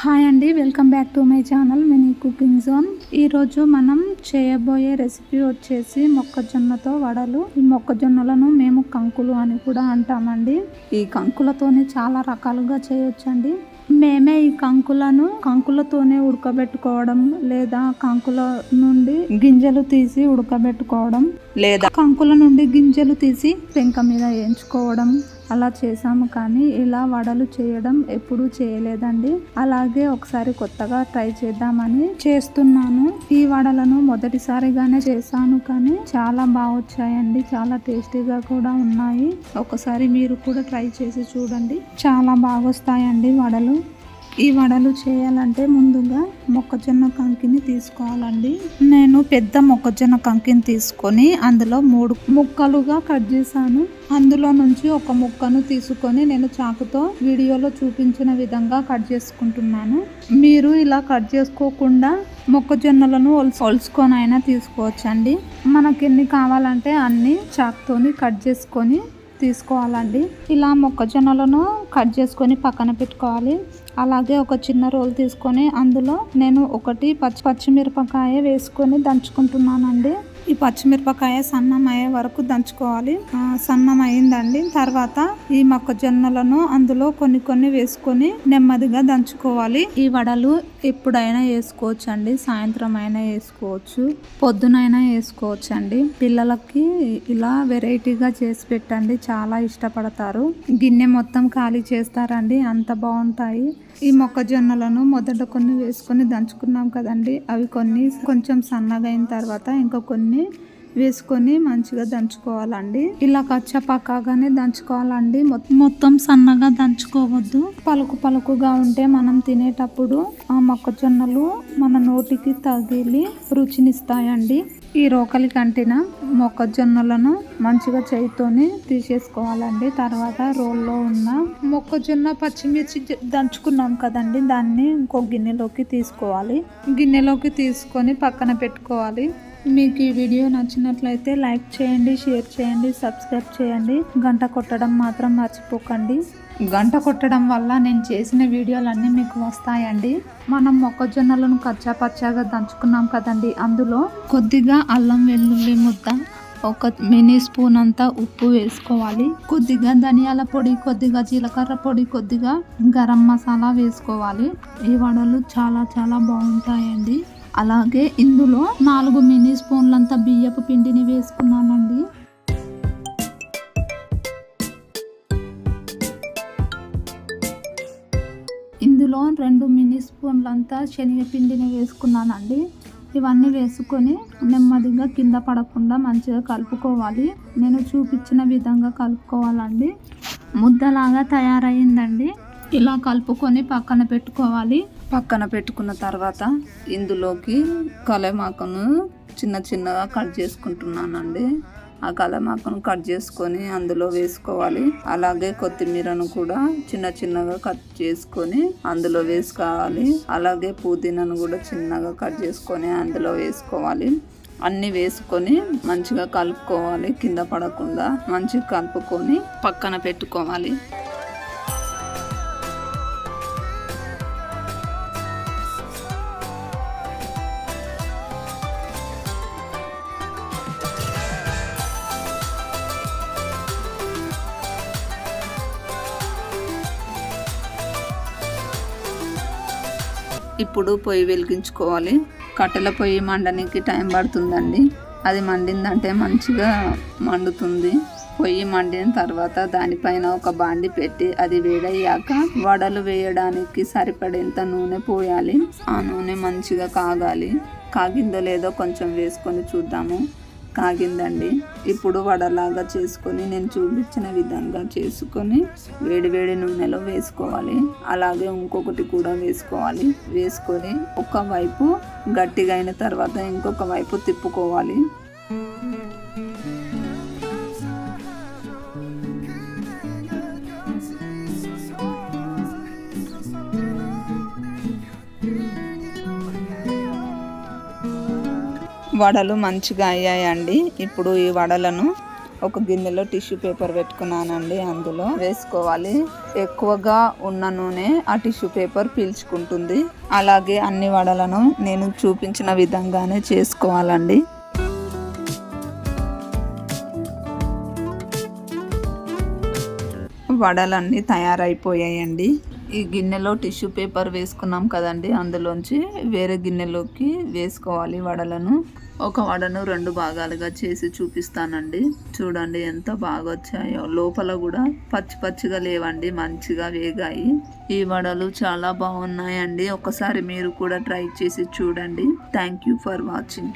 Hi అండి welcome back to my channel mini cooking zone. ఈరోజు మనం చేయబోయే రెసిపీ వచ్చేసి మొక్కజొన్నతో వడలు. ఈ మొక్కజొన్నలను మేము కంకులు అని కూడా అంటామండి. ఈ కంకులతోనే చాలా రకాలుగా చేయొచ్చండి. మేమే ఈ కంకులను కంకులతోనే ఉడకబెట్టుకోవడం లేదా కంకుల నుండి గింజలు తీసి ఉడకబెట్టుకోవడం లేదా కంకుల నుండి గింజలు తీసి పెంక మీద వేయించుకోవడం అలా చేసాము కానీ ఇలా వడలు చేయడం ఎప్పుడూ చేయలేదండి. అలాగే ఒకసారి కొత్తగా ట్రై చేద్దామని చేస్తున్నాను. ఈ వడలను మొదటిసారిగానే చేశాను కానీ చాలా బాగా వచ్చాయండి. చాలా టేస్టీగా కూడా ఉన్నాయి. ఒకసారి మీరు కూడా ట్రై చేసి చూడండి. చాలా బాగా వస్తాయండి వడలు. ఈ వడలు చేయాలంటే ముందుగా మొక్కజొన్న కంకిని తీసుకోవాలండి. నేను పెద్ద మొక్కజొన్న కంకిని తీసుకొని అందులో మూడు ముక్కలుగా కట్ చేశాను. అందులో నుంచి ఒక ముక్కను తీసుకొని నేను చాకుతో వీడియోలో చూపించిన విధంగా కట్ చేసుకుంటున్నాను. మీరు ఇలా కట్ చేసుకోకుండా మొక్కజొన్నలను ఒలుసుకొని తీసుకోవచ్చండి. మనకి ఎన్ని కావాలంటే అన్ని చాకుతోని కట్ చేసుకొని తీసుకోవాలండి. ఇలా మొక్కజొన్నలను కట్ చేసుకొని పక్కన పెట్టుకోవాలి. అలాగే ఒక చిన్న రోల్ తీసుకొని అందులో నేను ఒకటి పచ్చి పచ్చిమిరపకాయ వేసుకొని దంచుకుంటున్నానండి. ఈ పచ్చిమిరపకాయ సన్నమయ్యే వరకు దంచుకోవాలి. సన్నమైందండి తర్వాత ఈ మొక్కజొన్నలను అందులో కొన్ని కొన్ని వేసుకొని నెమ్మదిగా దంచుకోవాలి. ఈ వడలు ఎప్పుడైనా వేసుకోవచ్చు అండి సాయంత్రం అయినా వేసుకోవచ్చు. పొద్దునైనా వేసుకోవచ్చు అండి పిల్లలకి ఇలా వెరైటీగా చేసి పెట్టండి. చాలా ఇష్టపడతారు. గిన్నె మొత్తం ఖాళీ చేస్తారండి. అంత బాగుంటాయి. ఈ మొక్కజొన్నలను మొదట కొన్ని వేసుకొని దంచుకున్నాం కదండి. అవి కొన్ని కొంచెం సన్నగా అయిన తర్వాత ఇంకా కొన్ని వేసుకొని మంచిగా దంచుకోవాలండి. ఇలా కచ్చపక్కగానే దంచుకోవాలండి. మొత్తం సన్నగా దంచుకోవద్దు. పలుకు పలుకుగా ఉంటే మనం తినేటప్పుడు ఆ మొక్కజొన్నలు మన నోటికి తగిలి రుచినిస్తాయండి. ఈ రోకలి కంటిన మొక్కజొన్నలను మంచిగా చేయితోని తీసేసుకోవాలండి. తర్వాత రోల్లో ఉన్న మొక్కజొన్న పచ్చిమిర్చి దంచుకున్నాం కదండి. దాన్ని ఇంకో గిన్నెలోకి తీసుకోవాలి. గిన్నెలోకి తీసుకొని పక్కన పెట్టుకోవాలి. మీకు ఈ వీడియో నచ్చినట్లయితే లైక్ చేయండి షేర్ చేయండి సబ్స్క్రైబ్ చేయండి. గంట కొట్టడం మాత్రం మర్చిపోకండి. గంట కొట్టడం వల్ల నేను చేసిన వీడియోలన్నీ మీకు వస్తాయండి. మనం మొక్కజొన్నలను కచ్చా పచ్చాగా దంచుకున్నాం కదండి. అందులో కొద్దిగా అల్లం వెల్లుల్లి ముద్ద ఒక మినీ స్పూన్ అంతా ఉప్పు వేసుకోవాలి. కొద్దిగా ధనియాల పొడి కొద్దిగా జీలకర్ర పొడి కొద్దిగా గరం మసాలా వేసుకోవాలి. ఈ వడలు చాలా చాలా బాగుంటాయండి. అలాగే ఇందులో నాలుగు మినీ స్పూన్లంత బియ్యపు పిండిని వేసుకున్నానండి. రెండు మినీ స్పూన్లంతా శనగపిండిని వేసుకున్నానండి. ఇవన్నీ వేసుకొని నెమ్మదిగా కింద పడకుండా మంచిగా కలుపుకోవాలి. నేను చూపించిన విధంగా కలుపుకోవాలండి. ముద్దలాగా తయారైందండి. ఇలా కలుపుకొని పక్కన పెట్టుకోవాలి. పక్కన పెట్టుకున్న తర్వాత ఇందులోకి కలమాకను చిన్న చిన్నగా కట్ చేసుకుంటున్నానండి. ఆ కలమాకను కట్ చేసుకొని అందులో వేసుకోవాలి. అలాగే కొత్తిమీరను కూడా చిన్న చిన్నగా కట్ చేసుకొని అందులో వేసుకోవాలి. అలాగే పుదీనాను కూడా చిన్నగా కట్ చేసుకొని అందులో వేసుకోవాలి. అన్నీ వేసుకొని మంచిగా కలుపుకోవాలి. కింద పడకుండా మంచిగా కలుపుకొని పక్కన పెట్టుకోవాలి. ఇప్పుడు పొయ్యి వెలిగించుకోవాలి. కట్టెల పొయ్యి మండడానికి టైం పడుతుందండి. అది మండిందంటే మంచిగా మండుతుంది. పొయ్యి మండిన తర్వాత దానిపైన ఒక బాండి పెట్టి అది వేడయ్యాక వడలు వేయడానికి సరిపడేంత నూనె పోయాలి. ఆ నూనె మంచిగా కాగాలి. కాగిందో లేదో కొంచెం వేసుకొని చూద్దాము. కాగిందండి. ఇప్పుడు వడలాగా చేసుకొని నేను చూపించిన విధంగా చేసుకొని వేడి వేడి నూనెలో వేసుకోవాలి. అలాగే ఇంకొకటి కూడా వేసుకోవాలి. వేసుకొని ఒక వైపు గట్టిగా అయిన తర్వాత ఇంకొక వైపు తిప్పుకోవాలి. వడలు మంచిగా అయ్యాయండి. ఇప్పుడు ఈ వడలను ఒక గిన్నెలో టిష్యూ పేపర్ పెట్టుకున్నానండి అందులో. వేసుకోవాలి. ఎక్కువగా ఉన్న నూనె ఆ టిష్యూ పేపర్ పీల్చుకుంటుంది. అలాగే అన్ని వడలను నేను చూపించిన విధంగానే చేసుకోవాలండి. వడలన్నీ తయారైపోయాయండి. ఈ గిన్నెలో టిష్యూ పేపర్ వేసుకున్నాం కదండి అందులోంచి వేరే గిన్నెలోకి వేసుకోవాలి వడలను. ఒక వడను రెండు భాగాలుగా చేసి చూపిస్తానండి. చూడండి ఎంత బాగా వచ్చాయో లోపల కూడా పచ్చి పచ్చిగా లేవండి మంచిగా వేగాయి. ఈ వడలు చాలా బాగున్నాయండి. ఒకసారి మీరు కూడా ట్రై చేసి చూడండి. Thank you for watching.